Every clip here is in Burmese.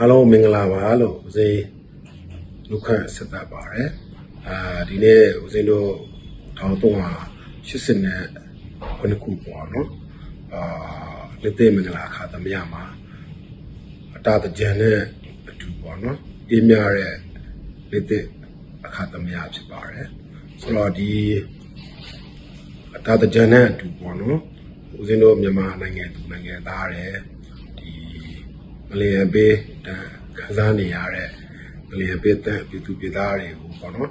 အားလုံးမင်္ဂလာပါလို့ဦးစိန်လူခန့်ဆက်သပါရယ်အာဒီနေ့ဦးစိန်တို့1380နဲ့ခုနှစ်ခုပေါ့နော်အာလက်သေးမင်္ဂလာအခါသမယမှာအတာတကြံနဲ့အတူပေါ့နော်အေးမြတဲ့လက်သေးအခါသမယဖြစ်ပါတယ်ဆိုတော့ဒီအတာတကြံနဲ့အတူပေါ့နော်ဦးစိန်တို့မြန်မာနိုင်ငံသူနိုင်ငံသားရယ်ဒီ မလျင်ပေးတန်ခံစားနေရတဲ့မလျင်ပေးတဲ့ပြည်သူပြည်သားတွေကိုပေါ့နော်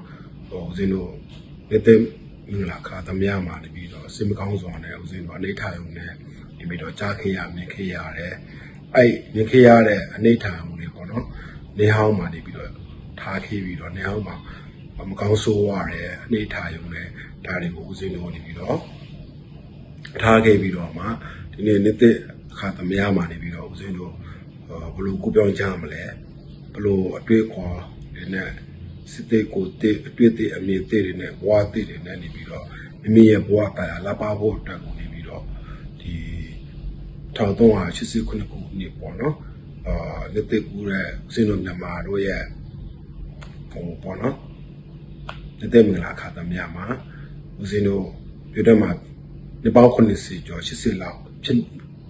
ဟိုဦးဇင်းတို့လက်သက်မင်္ဂလာခါသမယမှာတပြီးတော့စင်မကောင်းစွာနဲ့ဦးဇင်းတို့အနေထားရုံနဲ့ဒီပြီးတော့ကြားခေရမြင်ခေရတဲ့အဲ့မြင်ခေရတဲ့အနိဋ္ဌာန်တွေပေါ့နော်နေဟောင်းမှာနေပြီးတော့ထားခေပြီးတော့နေဟောင်းမှာမကောင်းဆိုးရတဲ့အနိဋ္ဌာန်ရုံနဲ့ဒါတွေကိုဦးဇင်းတို့နေပြီးတော့ထားခဲ့ပြီးတော့မှဒီနေ့နေ့သက်အခါသမယမှာနေပြီးတော့ဦးဇင်းတို့ ဘလို့ကိုပြောင်းကြမလဲဘလို့အတွေ့အခေါ်တွေနဲ့စစ်သေးကိုတေးအတွေ့အသေးအမြင်သေးတွေနဲ့ဘဝသေးတွေနဲ့နေပြီးတော့မိမိရဲ့ဘဝပါလာပါဖို့အတွက်ကိုနေပြီးတော့ဒီ1389ခုနှစ်ပေါ့နော်အာနေ့သက်ကူတဲ့ဦးဇင်းတို့မြန်မာတို့ရဲ့ဟိုပေါ့နော်တသက်မင်္ဂလာခါသမယမှာဦးဇင်းတို့ပြည်တော်မှာဒီပေါင်း90ကျော်80လောက်ဖြစ်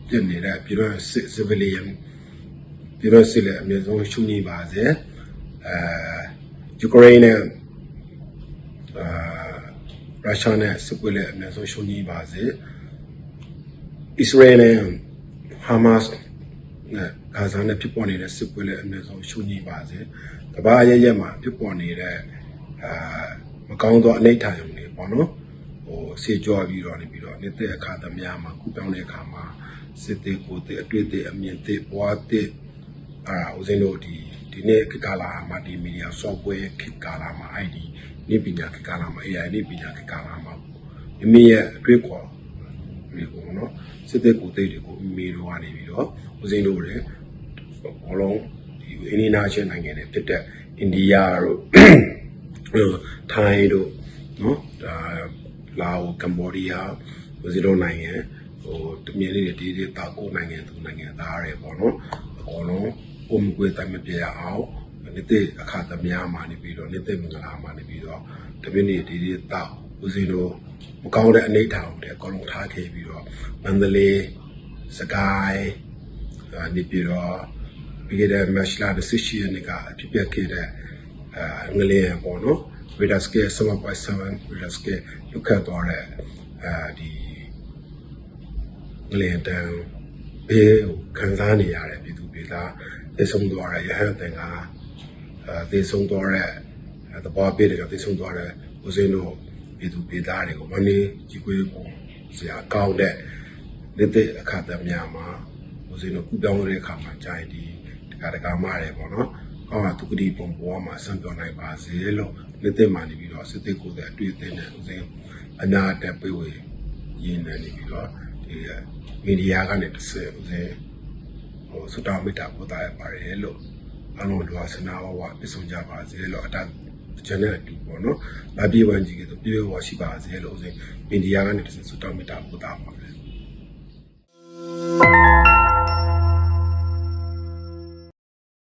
ပြနေတဲ့ပြည်တော်စစ် civilian ပြည်တော်စစ်လည်းအမြဲဆုံးရှုံးနေပါစေအဲယူကရိန်းနဲ့အာရုရှားနဲ့စစ်ပွဲလည်းအမြဲဆုံးရှုံးနေပါစေအစ္စရေးနဲ့ဟာမတ်နဲ့ဂါဇာနဲ့ဖြစ်ပေါ်နေတဲ့စစ်ပွဲလည်းအမြဲဆုံးရှုံးနေပါစေကမ္ဘာအရဲ့ရဲ့မှာဖြစ်ပေါ်နေတဲ့အာမကောင်းသောအနိဋ္ဌာယုံတွေပေါ့နော်ဟိုဆေးကြောပြီးတော့နေပြီးတော့နေတဲ့အခါသမယမှာကုပြောင်းတဲ့အခါမှာစစ်သေးကိုသေးအတွေ့အသေးအမြင်သေးဘွားသေး အာဦးဇင်းတို့ဒီဒီနေ့ခေတ်ကာလမှာဒီမီဒီယာ software ခေတ်ကာလမှာ ID နေပညာခေတ်ကာလမှာ AI နေပညာခေတ်ကာလမှာမိမိရဲ့အတွေ့အခေါ်တွေကိုနော်စစ်သေးကိုသေးတွေကိုမိမိတို့ကနေပြီးတော့ဦးဇင်းတို့လည်းအလုံးဒီအင်းနီနာချင်းနိုင်ငံတွေဖြစ်တဲ့အိန္ဒိယတို့ဟိုထိုင်းတို့နော်ဒါလာအိုကမ္ဘောဒီးယားဝစီတို့နိုင်ငံဟိုတမင်လေးတွေဒီဒီတာကိုနိုင်ငံသူနိုင်ငံသားတွေပေါ့နော်အကုန်လုံး ပုံကွေတိုင်းမပြရအောင်နေတဲ့အခါသမယမှာနေပြီးတော့နေတဲ့မင်္ဂလာမှာနေပြီးတော့တမင်လေးဒီဒီတာဝစီတို့မကောင်းတဲ့အနေအထားတွေအကုန်လုံးထားခဲ့ပြီးတော့မန္တလေးစကိုင်းနေပြီးတော့ပြီးခဲ့တဲ့မက်ရှလာတဲ့ဆရှိရနေကအဖြစ်ပြခဲ့တဲ့အငလျင်ပေါ့နော် radar scale 7.7 radar scale လုခတ်သွားတဲ့အဲဒီငလျင်တန်ဘေးကိုခံစားနေရတဲ့ပြည်သူပြည်သား သိဆုံးသွားတဲ့ရဟန်းသင်္ကာအဲသိဆုံးသွားတဲ့တဘောပေးတွေကသိဆုံးသွားတဲ့ဦးစင်းတို့ပြည်သူပြည်သားတွေကိုမနေကြီးကွေးပုံဆရာကောင်းတဲ့နေတဲ့အခါသမယမှာဦးစင်းတို့ကုပြောင်းတဲ့အခါမှာကြာရင်ဒီတက္ကရာမတွေပေါ့နော်ကောင်းတာသူကတိပုံပေါ်မှာစံပြောနိုင်ပါစေလို့လက်သက်မှနေပြီးတော့စစ်သက်ကိုယ်တဲ့အတွေ့အကြုံနဲ့ဦးစင်းအနာတက်ပြေဝေရင်းနေနေပြီးတော့ဒီမီဒီယာကနေတစ်ဆင့်ဦးစင်း ဟိုဆုတောင်းမေတ္တာပို့သားရပါတယ်လို့အလုံးလူအစနာဝဝပြည့်စုံကြပါစေလို့အတန်းကျန်တဲ့အတူပေါ့နော်။ဗပြေဝံကြီးကတော့ပြေဝဝရှိပါစေလို့ဥစဉ်အိန္ဒိယကနေဆုတောင်းမေတ္တာပို့သားပါမယ်။